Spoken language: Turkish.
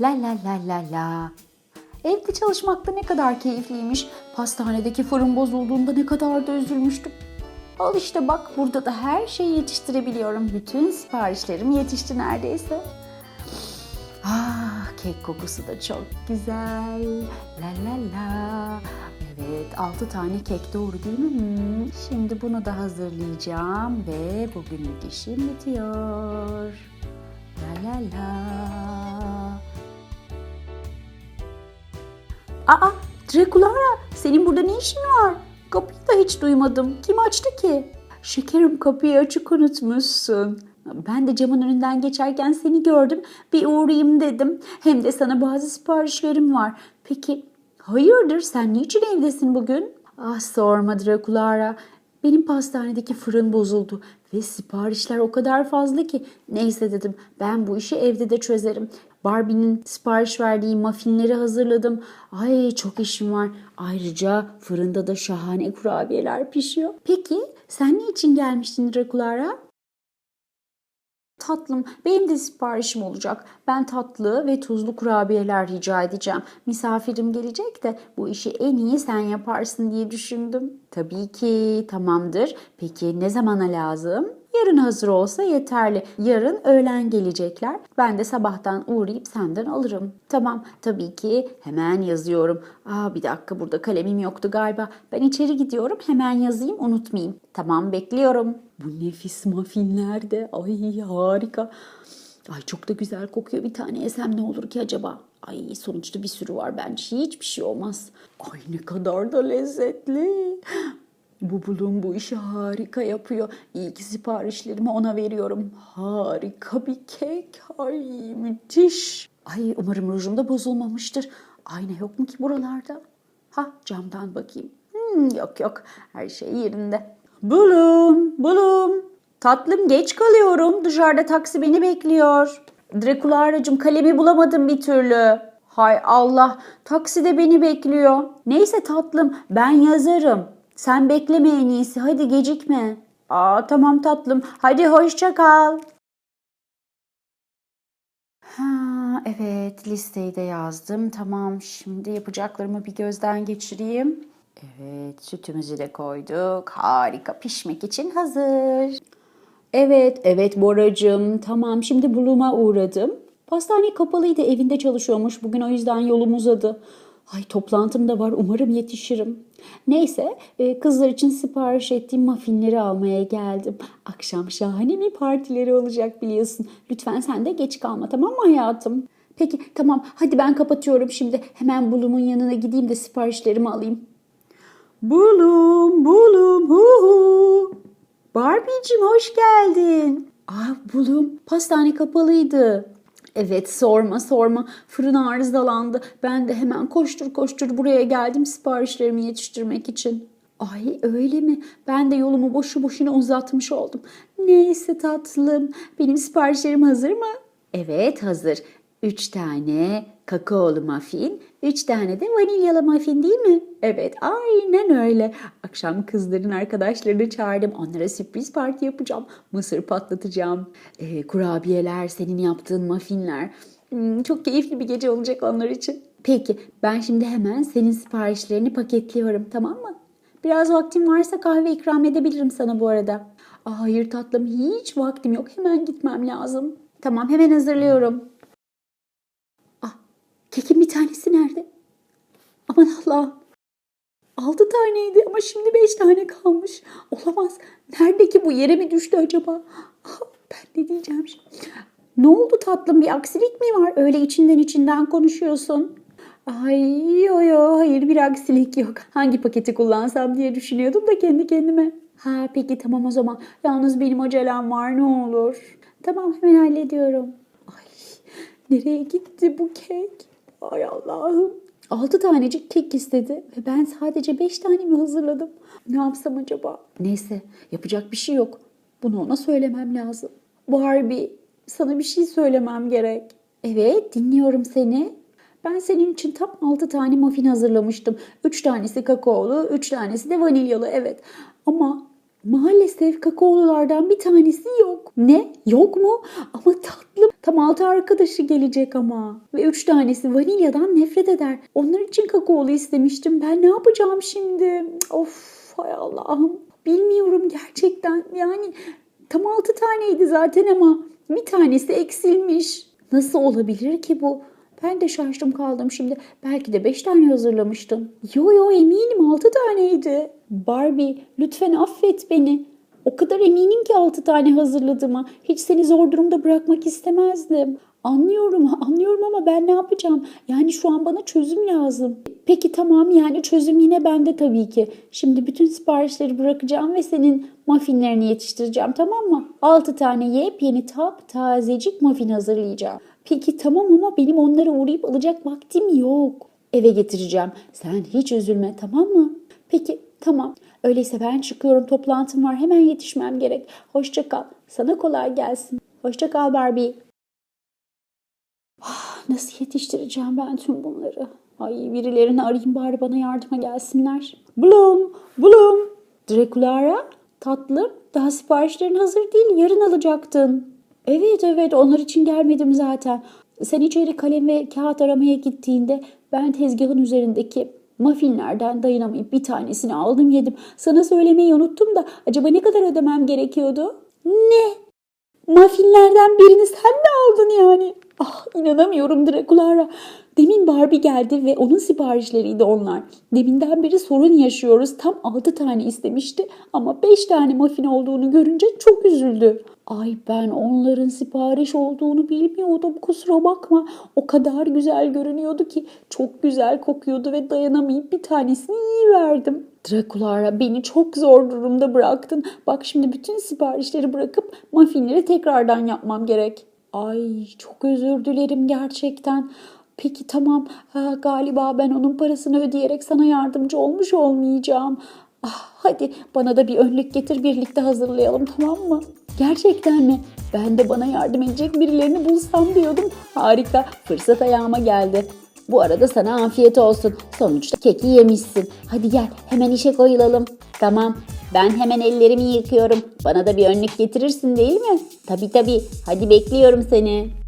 La la la la la. Evde çalışmakta ne kadar keyifliymiş. Pastanedeki fırın bozulduğunda ne kadar da üzülmüştüm. Al işte bak burada da her şeyi yetiştirebiliyorum. Bütün siparişlerim yetişti neredeyse. Ah kek kokusu da çok güzel. La la la. Evet 6 tane kek doğru değil mi? Hmm, Şimdi bunu da hazırlayacağım ve bugünlük işim bitiyor. La la la. Aa Drekulara senin burada ne işin var? Kapıyı da hiç duymadım. Kim açtı ki? Şekerim kapıyı açık unutmuşsun. Ben de camın önünden geçerken seni gördüm. Bir uğrayayım dedim. Hem de sana bazı siparişlerim var. Peki hayırdır sen niçin evdesin bugün? Ah sorma Drakulara. Benim pastanedeki fırın bozuldu ve siparişler o kadar fazla ki neyse dedim ben bu işi evde de çözerim. Barbie'nin sipariş verdiği muffinleri hazırladım. Ay çok işim var. Ayrıca fırında da şahane kurabiyeler pişiyor. Peki sen ne için gelmiştin Drakulara? Tatlım, benim de siparişim olacak. Ben tatlı ve tuzlu kurabiyeler rica edeceğim. Misafirim gelecek de bu işi en iyi sen yaparsın diye düşündüm. Tabii ki, tamamdır. Peki ne zamana lazım? Yarın hazır olsa yeterli. Yarın öğlen gelecekler. Ben de sabahtan uğrayıp senden alırım. Tamam, tabii ki. Hemen yazıyorum. Aa bir dakika burada kalemim yoktu galiba. Ben içeri gidiyorum. Hemen yazayım, unutmayayım. Tamam, bekliyorum. Bu nefis muffinler de. Ay harika. Ay çok da güzel kokuyor. Bir tane yesem ne olur ki acaba? Ay sonuçta bir sürü var bence. Hiçbir şey olmaz. Ay ne kadar da lezzetli. Bu bulun bu işi harika yapıyor. İyi ki siparişlerimi ona veriyorum. Harika bir kek. Ay müthiş. Ay umarım rujum da bozulmamıştır. Ayna yok mu ki buralarda? Ha camdan bakayım. Hmm, yok yok her şey yerinde. Bulum bulum. Tatlım geç kalıyorum. Dışarıda taksi beni bekliyor. Drekularacığım kalemi bulamadım bir türlü. Hay Allah taksi de beni bekliyor. Neyse tatlım ben yazarım. Sen bekleme en iyisi hadi gecikme. Aa tamam tatlım hadi hoşça kal. Ha, evet listeyi de yazdım. Tamam şimdi yapacaklarımı bir gözden geçireyim. Evet sütümüzü de koyduk. Harika pişmek için hazır. Evet, evet Boracığım. Tamam, şimdi Bloom'a uğradım. Pastane kapalıydı, evinde çalışıyormuş. Bugün o yüzden yolum uzadı. Ay toplantım da var, umarım yetişirim. Neyse, e, kızlar için sipariş ettiğim muffinleri almaya geldim. Akşam şahane bir partileri olacak biliyorsun. Lütfen sen de geç kalma, tamam mı hayatım? Peki, tamam. Hadi ben kapatıyorum şimdi. Hemen Bloom'un yanına gideyim de siparişlerimi alayım. Bulum, bulum, hu hu. Barbie'cim hoş geldin. Ah bulum pastane kapalıydı. Evet sorma sorma fırın arızalandı. Ben de hemen koştur koştur buraya geldim siparişlerimi yetiştirmek için. Ay öyle mi? Ben de yolumu boşu boşuna uzatmış oldum. Neyse tatlım benim siparişlerim hazır mı? Evet hazır. Üç tane kakaolu muffin, üç tane de vanilyalı muffin değil mi? Evet, aynen öyle. Akşam kızların arkadaşlarını çağırdım. Onlara sürpriz parti yapacağım. Mısır patlatacağım. Ee, kurabiyeler, senin yaptığın muffinler. Hmm, çok keyifli bir gece olacak onlar için. Peki, ben şimdi hemen senin siparişlerini paketliyorum, tamam mı? Biraz vaktim varsa kahve ikram edebilirim sana bu arada. Aa, hayır tatlım, hiç vaktim yok. Hemen gitmem lazım. Tamam, hemen hazırlıyorum. Kekin bir tanesi nerede? Aman Allah. Altı taneydi ama şimdi beş tane kalmış. Olamaz. Nerede ki bu yere mi düştü acaba? Ah, Ben ne diyeceğim şimdi? Ne oldu tatlım bir aksilik mi var? Öyle içinden içinden konuşuyorsun. Ay yo yo hayır bir aksilik yok. Hangi paketi kullansam diye düşünüyordum da kendi kendime. Ha peki tamam o zaman. Yalnız benim acelem var ne olur. Tamam hemen hallediyorum. Ay nereye gitti bu kek? Ay Allah'ım. Altı tanecik kek istedi ve ben sadece beş tane mi hazırladım? Ne yapsam acaba? Neyse yapacak bir şey yok. Bunu ona söylemem lazım. Barbie sana bir şey söylemem gerek. Evet dinliyorum seni. Ben senin için tam 6 tane muffin hazırlamıştım. 3 tanesi kakaolu, 3 tanesi de vanilyalı evet. Ama Maalesef kakaolulardan bir tanesi yok. Ne? Yok mu? Ama tatlım. Tam altı arkadaşı gelecek ama. Ve üç tanesi vanilyadan nefret eder. Onlar için kakaolu istemiştim. Ben ne yapacağım şimdi? Of hay Allah'ım. Bilmiyorum gerçekten. Yani tam altı taneydi zaten ama bir tanesi eksilmiş. Nasıl olabilir ki bu? Ben de şaştım kaldım şimdi. Belki de beş tane hazırlamıştım. Yo yo eminim altı taneydi. Barbie lütfen affet beni. O kadar eminim ki altı tane hazırladığıma. Hiç seni zor durumda bırakmak istemezdim. Anlıyorum, anlıyorum ama ben ne yapacağım? Yani şu an bana çözüm lazım. Peki tamam yani çözüm yine bende tabii ki. Şimdi bütün siparişleri bırakacağım ve senin muffinlerini yetiştireceğim tamam mı? 6 tane yepyeni tap tazecik muffin hazırlayacağım. Peki tamam ama benim onlara uğrayıp alacak vaktim yok. Eve getireceğim. Sen hiç üzülme tamam mı? Peki tamam. Öyleyse ben çıkıyorum toplantım var hemen yetişmem gerek. Hoşça kal. Sana kolay gelsin. Hoşça kal Barbie. Ah, Nasıl yetiştireceğim ben tüm bunları? Ay birilerini arayayım bari bana yardıma gelsinler. Bloom, Bloom. Drekulara, tatlım daha siparişlerin hazır değil yarın alacaktın. Evet evet onlar için gelmedim zaten. Sen içeri kalem ve kağıt aramaya gittiğinde ben tezgahın üzerindeki muffinlerden dayanamayıp bir tanesini aldım yedim. Sana söylemeyi unuttum da acaba ne kadar ödemem gerekiyordu? Ne? Muffinlerden birini sen mi aldın yani? Ah inanamıyorum Drakulara. Demin Barbie geldi ve onun siparişleriydi onlar. Deminden beri sorun yaşıyoruz. Tam 6 tane istemişti ama 5 tane muffin olduğunu görünce çok üzüldü. Ay ben onların sipariş olduğunu bilmiyordum kusura bakma. O kadar güzel görünüyordu ki çok güzel kokuyordu ve dayanamayıp bir tanesini yiyiverdim. Drakulara beni çok zor durumda bıraktın. Bak şimdi bütün siparişleri bırakıp muffinleri tekrardan yapmam gerek. Ay çok özür dilerim gerçekten. Peki tamam ha, galiba ben onun parasını ödeyerek sana yardımcı olmuş olmayacağım. Ah, hadi bana da bir önlük getir birlikte hazırlayalım tamam mı? Gerçekten mi? Ben de bana yardım edecek birilerini bulsam diyordum. Harika fırsat ayağıma geldi. Bu arada sana afiyet olsun. Sonuçta keki yemişsin. Hadi gel hemen işe koyulalım. Tamam ben hemen ellerimi yıkıyorum. Bana da bir önlük getirirsin değil mi? Tabii tabii. Hadi bekliyorum seni.